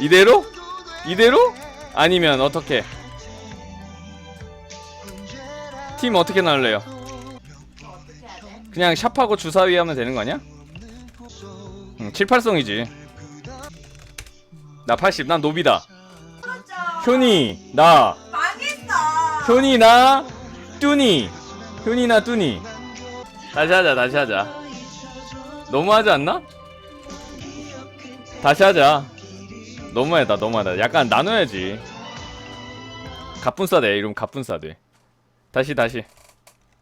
이대로? 이대로? 아니면 어떻게? 팀 어떻게 나눌래요? 그냥 샵하고 주사위 하면 되는 거 아니야? 응, 7, 8성이지 나 80, 난 노비다 효니, 나 망했어. 효니, 나 뚜니 효니, 나 뚜니 다시 하자, 다시 하자 너무하지 않나? 다시 하자 너무하다, 너무하다 약간 나눠야지 갑분싸 돼, 이러면 갑분싸 돼 다시, 다시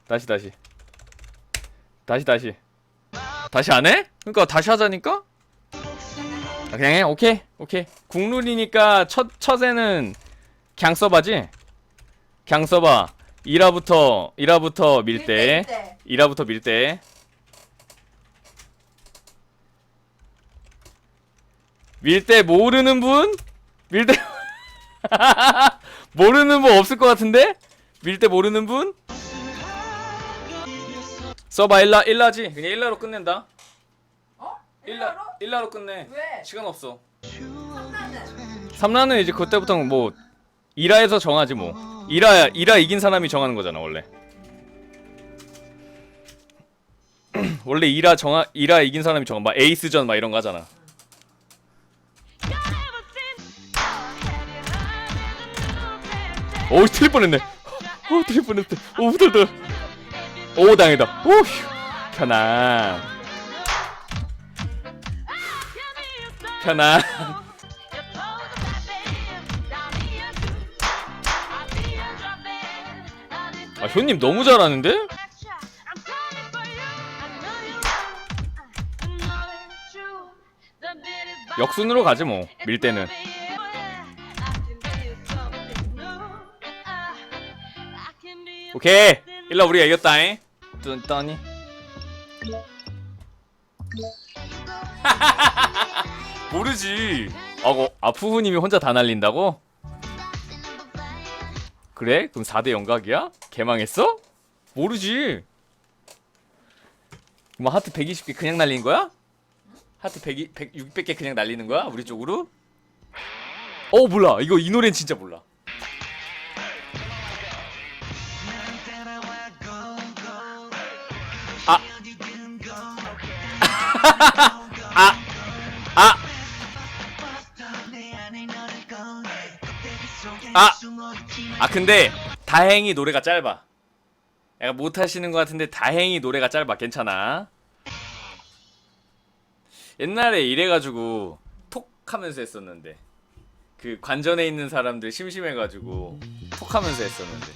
다시, 다시 다시, 다시 다시 안 해? 그러니까 다시 하자니까? 아, 그냥 해? 오케이 오케이 국룰이니까 첫, 첫에는 그냥 써봐지? 그냥 써봐 1화부터 1화부터 밀대 때. 1화부터 밀대 밀대 모르는 분? 밀대 모르는 분 없을 것 같은데? 밀대 모르는 분? 써봐 1라 1라지 그냥 1라로 끝낸다 어? 1라 1라로 끝내 왜? 시간 없어 삼나는 3라는 이제 그때부터 뭐 2라에서 정하지 뭐 2라 2라 이긴 사람이 정하는 거잖아 원래 원래 2라 정하 2라 이긴 사람이 정하 막 에이스전 막 이런 거 하잖아 오 틀릴 뻔했네. 오 틀릴 뻔했대 오 후덜덜. 오 당이다. 오 휴. 편안. 편안. 아 효님 너무 잘하는데? 역순으로 가지 뭐 밀 때는 오케이 일라 우리가 이겼다잉 뚠떠니 모르지 아고 아푸후님이 혼자 다 날린다고? 그래? 그럼 4대 영각이야? 개망했어? 모르지 뭐 하트 120개 그냥 날린 거야? 하트 100, 100, 600개 그냥 날리는 거야? 우리 쪽으로? 어 몰라 이거 이 노래는 진짜 몰라 아. 아. 아. 아 근데 다행히 노래가 짧아. 약간 못 하시는 것 같은데 다행히 노래가 짧아. 괜찮아. 옛날에 이래가지고 톡 하면서 했었는데 그 관전에 있는 사람들 심심해가지고 톡 하면서 했었는데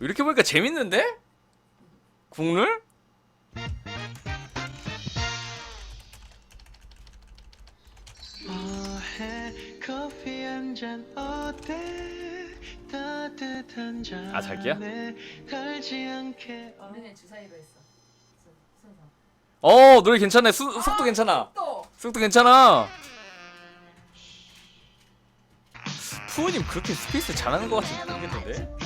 이렇게 보니까 재밌는데? 국룰? 어해 커피 한잔 어때 따뜻한 잔 아, 자기야? 달지 않게 어. 우리는. 순- 순서. 어 노래 괜찮네 수, 속도 괜찮아 또 속도 괜찮아 푸우님 그렇게 스페이스 잘하는 것 같지 모르겠는데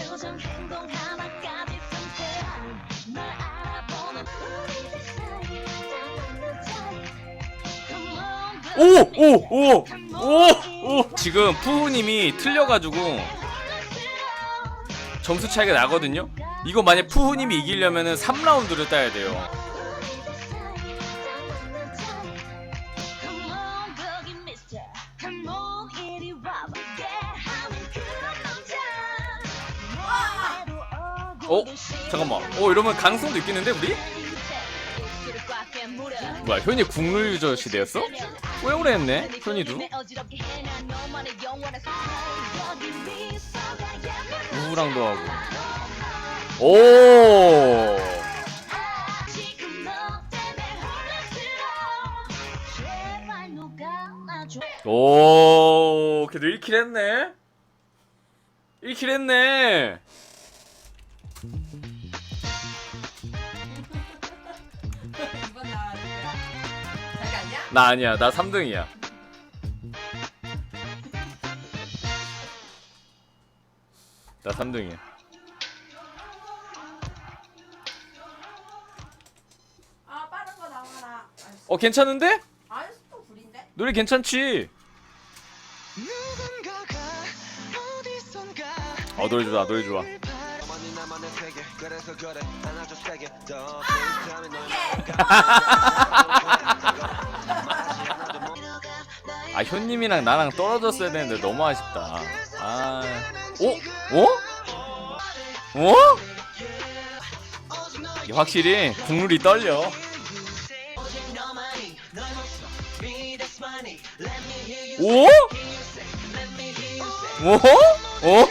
오오오 오 오 지금 푸우님이 틀려가지고 점수 차이가 나거든요 이거 만약 푸우님이 이기려면 은 3라운드를 따야 돼요 어? 잠깐만 어 이러면 가능성도 있겠는데 우리? 뭐야 현이 국룰 유저 시대였어? 오래오래 했네 현이도 우랑도 하고 오 오, 그래도 1킬 했네. 1킬 했네. 나 아니야. 나 3등이야. 나 3등이야. 아 빠른 거 나와라. 아이씨. 어, 괜찮은데? 아이스도 불인데? 노래 괜찮지? 어 노래 좋아 노래 좋아 어머니 나만의 세계 그래서 그래 안아줘 세게 더 아 현님이랑 나랑 떨어졌어야 되는데 너무 아쉽다 아 어? 어? 어? 이게 확실히 국룰이 떨려 오? 오? 오?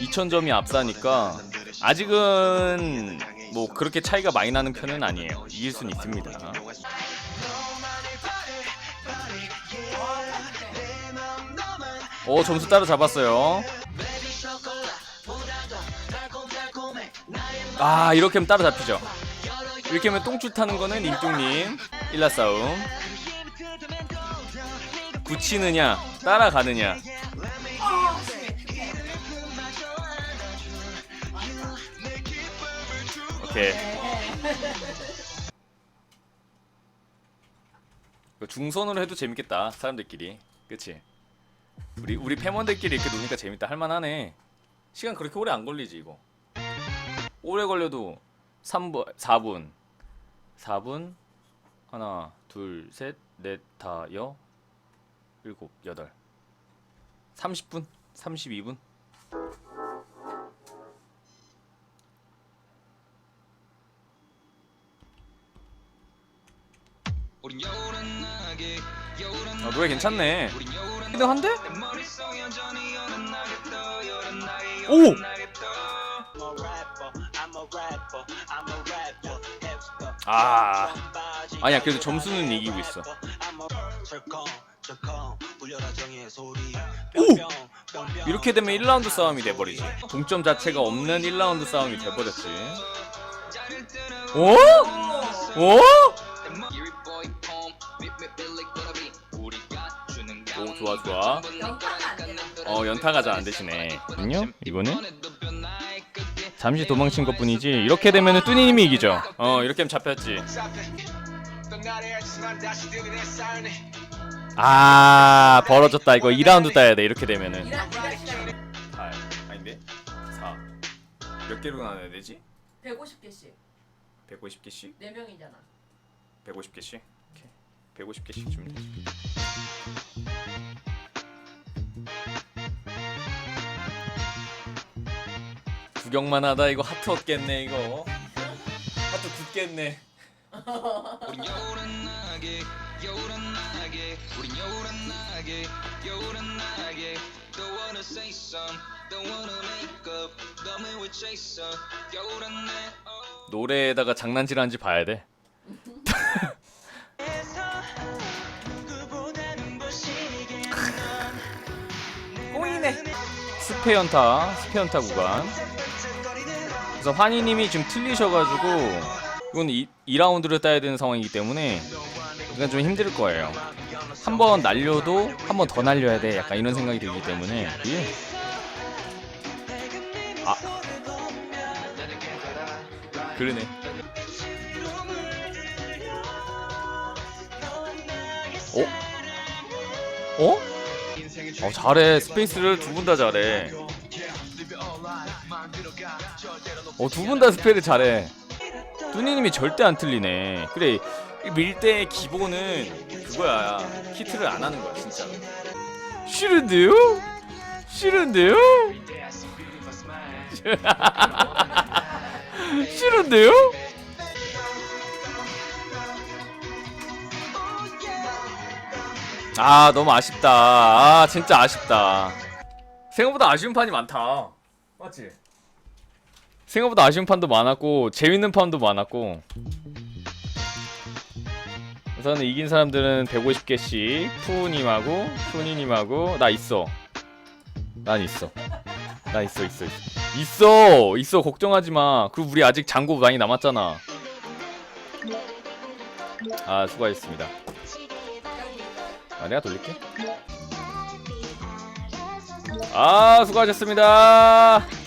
2000점이 앞사니까 아직은 뭐 그렇게 차이가 많이 나는 편은 아니에요 이길 수는 있습니다 오 점수 따라잡았어요. 아 이렇게 하면 따라잡히죠. 이렇게 하면 똥줄 타는 거는 일중님 일라 싸움. 굳히느냐 따라가느냐. 오케이. 중선으로 해도 재밌겠다 사람들끼리. 그치 우리 우리 패먼들끼리 이렇게 노니까 재밌다 할만하네. 시간 그렇게 오래 안 걸리지 이거. 오래 걸려도 3분 4분. 4분. 하나 둘 셋 넷 다 여 일곱 여덟. 30분 32분. 아, 노래 괜찮네 히든한데? 오! 아 아니야 그래도 점수는 이기고 있어 오! 이렇게 되면 1라운드 싸움이 돼버리지 동점 자체가 없는 1라운드 싸움이 돼버렸지 오? 오? 좋아 좋아? 어 연타가 잘안 되시네 아니요 이거는 잠시 도망친 것 뿐이지 이렇게 되면은 뚜니님이 이기죠 어 이렇게 하면 잡혔지 아 벌어졌다 이거 2라운드 따야 돼 이렇게 되면은 이라 이라 시작. 8 아닌데 4몇 개로 나눠야 되지? 150개씩. 150개씩? 4명이잖아. 150개씩? 오케이 150개씩 주면 되지 구경만 하다 이거 하트 얻겠네 이거. 하트 굳겠네. 우린 여우란 나게 여우란 나게 우린 여우란 나게 여우란 나게. Don't wanna say some Don't wanna make up. 너무 왜 chase up 여우란네 oh. 노래에다가 장난질하는지 봐야 돼. 꼬이네. 스페 연타 스페 연타 구간 그래서 환희님이 지금 틀리셔가지고 이건 2, 2라운드를 따야 되는 상황이기 때문에 이건 좀 힘들 거예요 한 번 날려도 한 번 더 날려야 돼 약간 이런 생각이 들기 때문에 예. 아 그러네 어? 어? 어 잘해 스페이스를 두 분 다 잘해 어 두 분 다 스페이스 잘해 뚜니님이 절대 안 틀리네 그래 이 밀대의 기본은 그거야 히트를 안 하는 거야 진짜 싫은데요? 싫은데요? 싫은데요? 아 너무 아쉽다 아 진짜 아쉽다 생각보다 아쉬운 판이 많다 맞지? 생각보다 아쉬운 판도 많았고 재밌는 판도 많았고. 우선은 이긴 사람들은 150개씩 푸우님하고 푸니님하고 나 있어. 난 있어. 나 있어 있어 있어. 있어! 있어 걱정하지마. 그리고 우리 아직 잔고 많이 남았잖아. 아 수고하셨습니다. 아 내가 돌릴게. 아 수고하셨습니다